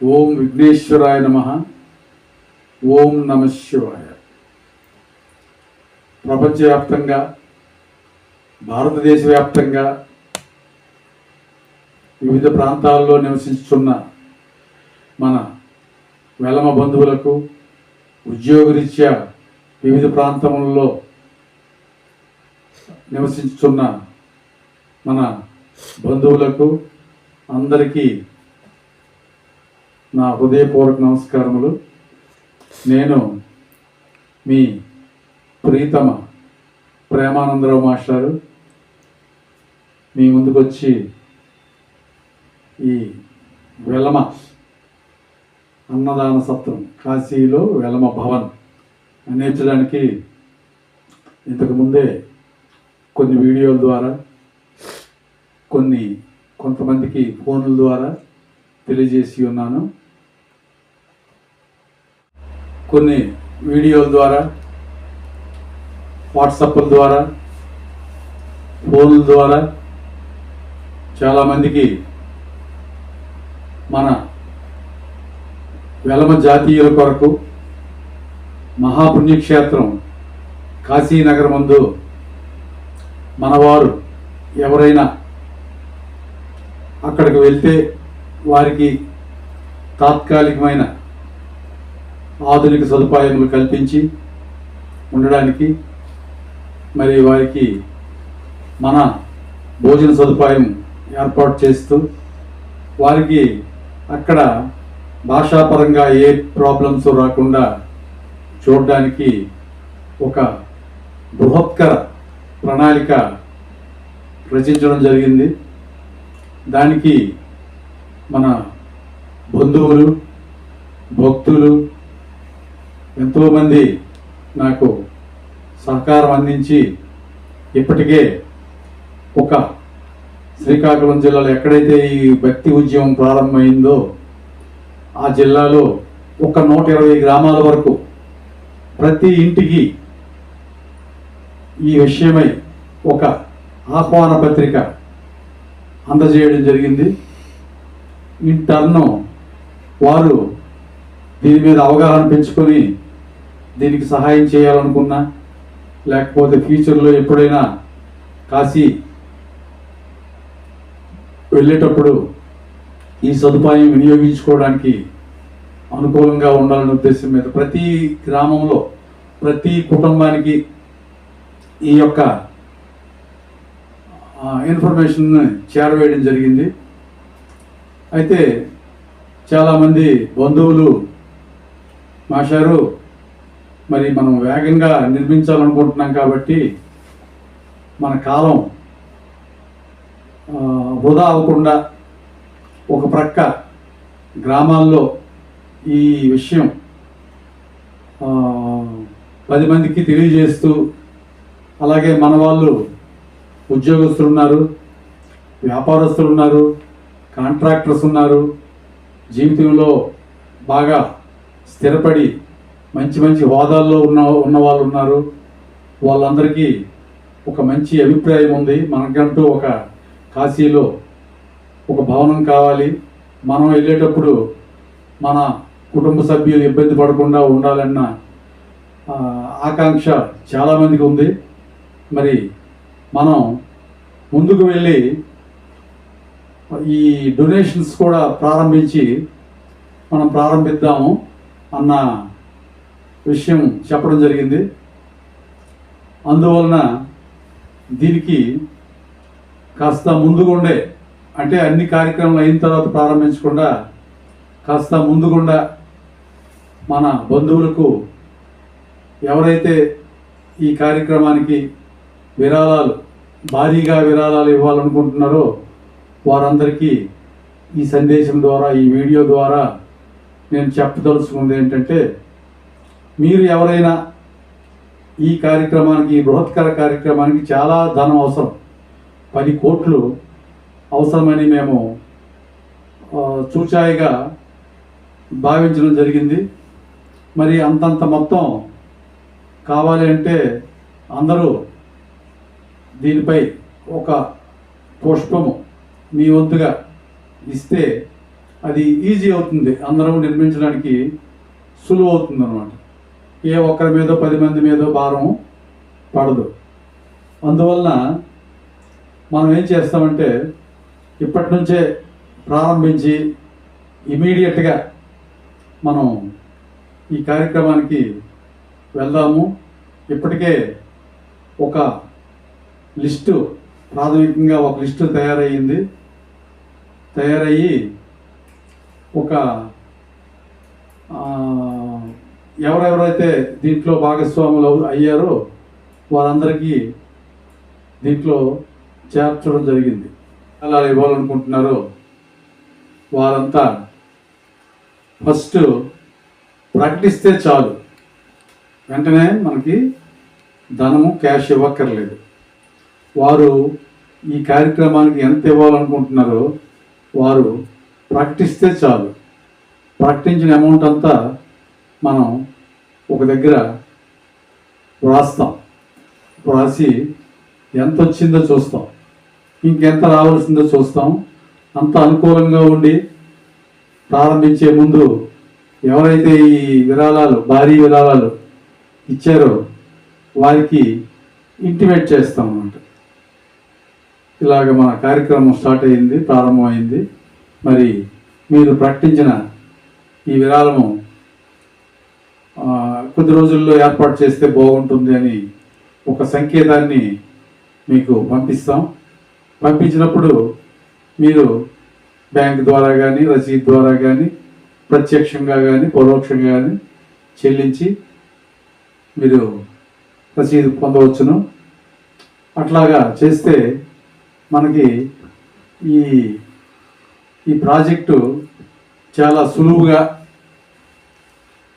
ఓం విఘ్నేశ్వరాయ నమ. ఓం నమ శివాయ. ప్రపంచవ్యాప్తంగా భారతదేశ వ్యాప్తంగా వివిధ ప్రాంతాల్లో నివసిస్తున్న మన వెలమ బంధువులకు ఉద్యోగరీత్యా వివిధ ప్రాంతములలో నివసించుతున్న మన బంధువులకు అందరికీ నా హృదయపూర్వక నమస్కారములు. నేను మీ ప్రీతమ ప్రేమానందరావు మాస్టారు. మీ ముందుకొచ్చి ఈ వెలమ అన్నదాన సత్రం కాశీలో వెలమ భవన్ అందించడానికి ఇంతకుముందే కొన్ని వీడియోల ద్వారా కొన్ని కొంతమందికి ఫోన్ల ద్వారా తెలియజేసి ఉన్నాను. కొన్ని వీడియోల ద్వారా వాట్సాప్ల ద్వారా ఫోన్ల ద్వారా చాలామందికి మన వెలమ జాతీయుల కొరకు మహాపుణ్యక్షేత్రం కాశీనగర్ ముందు మనవారు ఎవరైనా అక్కడికి వెళ్తే వారికి తాత్కాలికమైన ఆధునిక సదుపాయములు కల్పించి ఉండడానికి మరి వారికి మన భోజన సదుపాయం ఏర్పాటు చేస్తూ వారికి అక్కడ భాషాపరంగా ఏ ప్రాబ్లమ్స్ రాకుండా చూడడానికి ఒక బృహత్కర ప్రణాళిక రచించడం జరిగింది. దానికి మన బంధువులు భక్తులు ఎంతోమంది నాకు సహకారం అందించి ఇప్పటికే ఒక శ్రీకాకుళం జిల్లాలో ఎక్కడైతే ఈ భక్తి ఉద్యమం ప్రారంభమైందో ఆ జిల్లాలో ఒక నూట ఇరవై గ్రామాల వరకు ప్రతి ఇంటికి ఈ విషయమై ఒక ఆహ్వాన పత్రిక అందజేయడం జరిగింది. ఈ టర్ను వారు దీని మీద అవగాహన పెంచుకొని దీనికి సహాయం చేయాలనుకున్నా లేకపోతే ఫ్యూచర్లో ఎప్పుడైనా కాశీ వెళ్ళేటప్పుడు ఈ సదుపాయం వినియోగించుకోవడానికి అనుకూలంగా ఉండాలనే ఉద్దేశం మీద ప్రతి గ్రామంలో ప్రతి కుటుంబానికి ఈ యొక్క ఇన్ఫర్మేషన్ చేరవేయడం జరిగింది. అయితే చాలామంది బంధువులు మాషారు మరి మనం వేగంగా నిర్మించాలనుకుంటున్నాం కాబట్టి మన కాలం వృధా అవ్వకుండా ఒక ప్రక్క గ్రామాల్లో ఈ విషయం పది మందికి తెలియజేస్తూ అలాగే మన వాళ్ళు ఉద్యోగస్తులు ఉన్నారు వ్యాపారస్తులు ఉన్నారు కాంట్రాక్టర్స్ ఉన్నారు జీవితంలో బాగా స్థిరపడి మంచి మంచి హోదాల్లో ఉన్న ఉన్న వాళ్ళు ఉన్నారు. వాళ్ళందరికీ ఒక మంచి అభిప్రాయం ఉంది. మనకంటూ ఒక కాశీలో ఒక భవనం కావాలి. మనం వెళ్ళేటప్పుడు మన కుటుంబ సభ్యులు ఇబ్బంది పడకుండా ఉండాలన్న ఆకాంక్ష చాలామందికి ఉంది. మరి మనం ముందుకు వెళ్ళి ఈ డొనేషన్స్ కూడా ప్రారంభించి మనం ప్రారంభిద్దాము అన్న విషయం చెప్పడం జరిగింది. అందువలన దీనికి కాస్త ముందుగుండే అంటే అన్ని కార్యక్రమాలు అయిన తర్వాత ప్రారంభించకుండా కాస్త ముందుగుండా మన బంధువులకు ఎవరైతే ఈ కార్యక్రమానికి విరాళాలు భారీగా విరాళాలు ఇవ్వాలనుకుంటున్నారో వారందరికీ ఈ సందేశం ద్వారా ఈ వీడియో ద్వారా నేను చెప్పదలుచుకుంది ఏంటంటే మీరు ఎవరైనా ఈ కార్యక్రమానికి ఈ బృహత్కర కార్యక్రమానికి చాలా ధనం అవసరం. పది కోట్లు అవసరమని మేము చూచాయిగా భావించడం జరిగింది. మరి అంతంత మొత్తం కావాలి అంటే అందరూ దీనిపై ఒక పుష్పము మీ వంతుగా ఇస్తే అది ఈజీ అవుతుంది. అందరం నిర్మించడానికి సులువు అవుతుంది అన్నమాట ఏ ఒక్కరి మీదో పది మంది మీదో భారం పడదు. అందువలన మనం ఏం చేస్తామంటే ఇప్పటి నుంచే ప్రారంభించి ఇమీడియట్గా మనం ఈ కార్యక్రమానికి వెళ్దాము. ఇప్పటికే ఒక లిస్టు ప్రాథమికంగా ఒక లిస్టు తయారయ్యింది. తయారయ్యి ఒక ఎవరెవరైతే దీంట్లో భాగస్వాములు అయ్యారో వారందరికీ దీంట్లో చేర్చడం జరిగింది. అలా ఇవ్వాలనుకుంటున్నారో వారంతా ఫస్ట్ ప్రకటిస్తే చాలు. వెంటనే మనకి ధనము క్యాష్ ఇవ్వక్కర్లేదు. వారు ఈ కార్యక్రమానికి ఎంత ఇవ్వాలనుకుంటున్నారో వారు ప్రకటిస్తే చాలు. ప్రకటించిన అమౌంట్ అంతా మనం ఒక దగ్గర వ్రాస్తాం. వ్రాసి ఎంత వచ్చిందో చూస్తాం. ఇంకెంత రావాల్సిందో చూస్తాం. అంత అనుకూలంగా ఉండి ప్రారంభించే ముందు ఎవరైతే ఈ విరాళాలు భారీ విరాళాలు ఇచ్చారో వారికి ఇంటిమేట్ చేస్తాం అన్నమాట. ఇలాగ మన కార్యక్రమం స్టార్ట్ అయింది ప్రారంభమైంది. మరి మీరు ప్రకటించిన ఈ విరాళము కొద్ది రోజుల్లో ఏర్పాటు చేస్తే బాగుంటుంది అని ఒక సంకేతాన్ని మీకు పంపిస్తాం. పంపించినప్పుడు మీరు బ్యాంక్ ద్వారా కానీ రసీద్ ద్వారా కానీ ప్రత్యక్షంగా కానీ పరోక్షంగా కానీ చెల్లించి మీరు రసీదు పొందవచ్చును. అట్లాగా చేస్తే మనకి ఈ ఈ ప్రాజెక్టు చాలా సులువుగా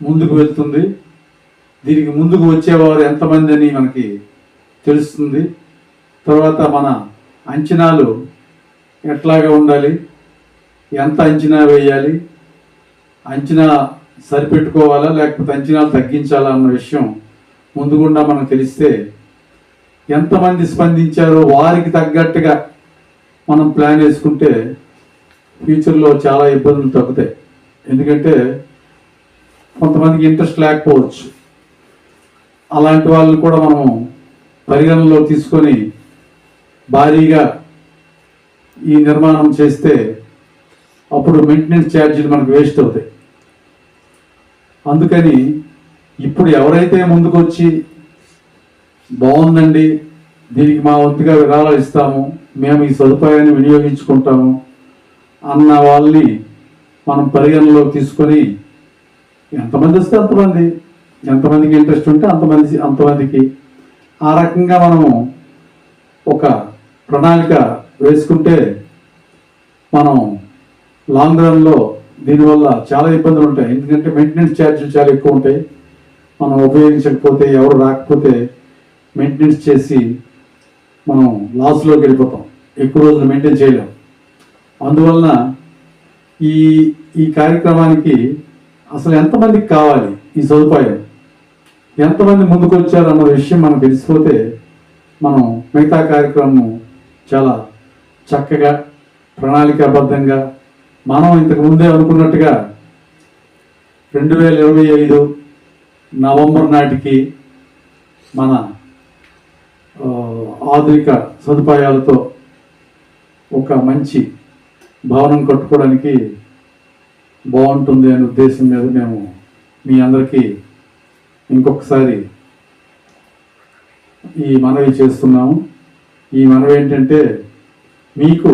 ముందుకు వెళ్తుంది. దీనికి ముందుకు వచ్చేవారు ఎంతమంది అని మనకి తెలుస్తుంది. తర్వాత మన అంచనాలు ఎట్లాగా ఉండాలి ఎంత అంచనా వేయాలి అంచనా సరిపెట్టుకోవాలా లేకపోతే అంచనాలు తగ్గించాలా అన్న విషయం ముందుగుండా మనకు తెలిస్తే ఎంతమంది స్పందించారో వారికి తగ్గట్టుగా మనం ప్లాన్ వేసుకుంటే ఫ్యూచర్లో చాలా ఇబ్బందులు తగ్గుతాయి. ఎందుకంటే కొంతమందికి ఇంట్రెస్ట్ లేకపోవచ్చు. అలాంటి వాళ్ళని కూడా మనము పరిగణనలో తీసుకొని భారీగా ఈ నిర్మాణం చేస్తే అప్పుడు మెయింటెనెన్స్ ఛార్జీలు మనకు వేస్ట్ అవుతాయి. అందుకని ఇప్పుడు ఎవరైతే ముందుకొచ్చి బాగుందండి దీనికి మా వంతుగా విరాళాలు ఇస్తాము మేము ఈ సదుపాయాన్ని వినియోగించుకుంటాము అన్న వాళ్ళని మనం పరిగణనలోకి తీసుకొని ఎంతమంది వస్తే అంతమంది? ఎంతమందికి ఇంట్రెస్ట్ ఉంటే అంతమంది అంతమందికి. ఆ రకంగా మనము ఒక ప్రణాళిక వేసుకుంటే మనం లాంగ్ రన్లో దీనివల్ల చాలా ఇబ్బందులు ఉంటాయి. ఎందుకంటే మెయింటెనెన్స్ ఛార్జీలు చాలా ఎక్కువ ఉంటాయి. మనం ఉపయోగించకపోతే ఎవరు రాకపోతే మెయింటెనెన్స్ చేసి మనం లాస్లోకి వెళ్ళిపోతాం. ఎక్కువ రోజులు మెయింటైన్ చేయలేం. అందువలన ఈ ఈ కార్యక్రమానికి అసలు ఎంతమందికి కావాలి ఈ సదుపాయం? ఎంతమంది ముందుకు వచ్చారన్న విషయం మనకు తెలిసిపోతే మనం మిగతా కార్యక్రమం చాలా చక్కగా ప్రణాళికాబద్ధంగా మనం ఇంతకు ముందే అనుకున్నట్టుగా రెండు వేల ఇరవై ఐదు నవంబర్ నాటికి మన ఆధునిక సదుపాయాలతో ఒక మంచి భవనం కట్టుకోవడానికి బాగుంటుంది అనే ఉద్దేశం మీద మేము మీ అందరికీ ఇంకొకసారి ఈ మనవి చేస్తున్నాము. ఈ మనవి ఏంటంటే మీకు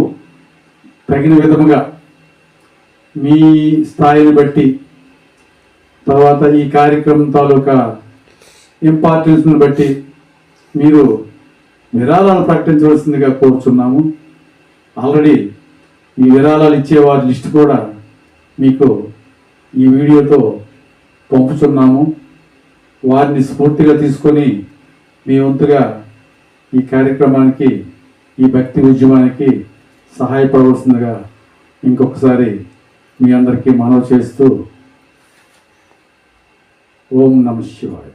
తగిన విధముగా మీ స్థాయిని బట్టి తర్వాత ఈ కార్యక్రమం తాలూకా ఇంపార్టెన్స్ని బట్టి మీరు విరాళాలు ప్రకటించవలసిందిగా కోరుచున్నాము. ఆల్రెడీ ఈ విరాళాలు ఇచ్చే వారి లిస్ట్ కూడా మీకు ఈ వీడియోతో పంపుతున్నాము వారిని స్ఫూర్తిగా తీసుకొని మీ వంతుగా ఈ కార్యక్రమానికి ఈ భక్తి ఉద్యమానికి సహాయపడవలసిందిగా ఇంకొకసారి మీ అందరికీ మనవి చేస్తూ ఓం నమ శివాయ.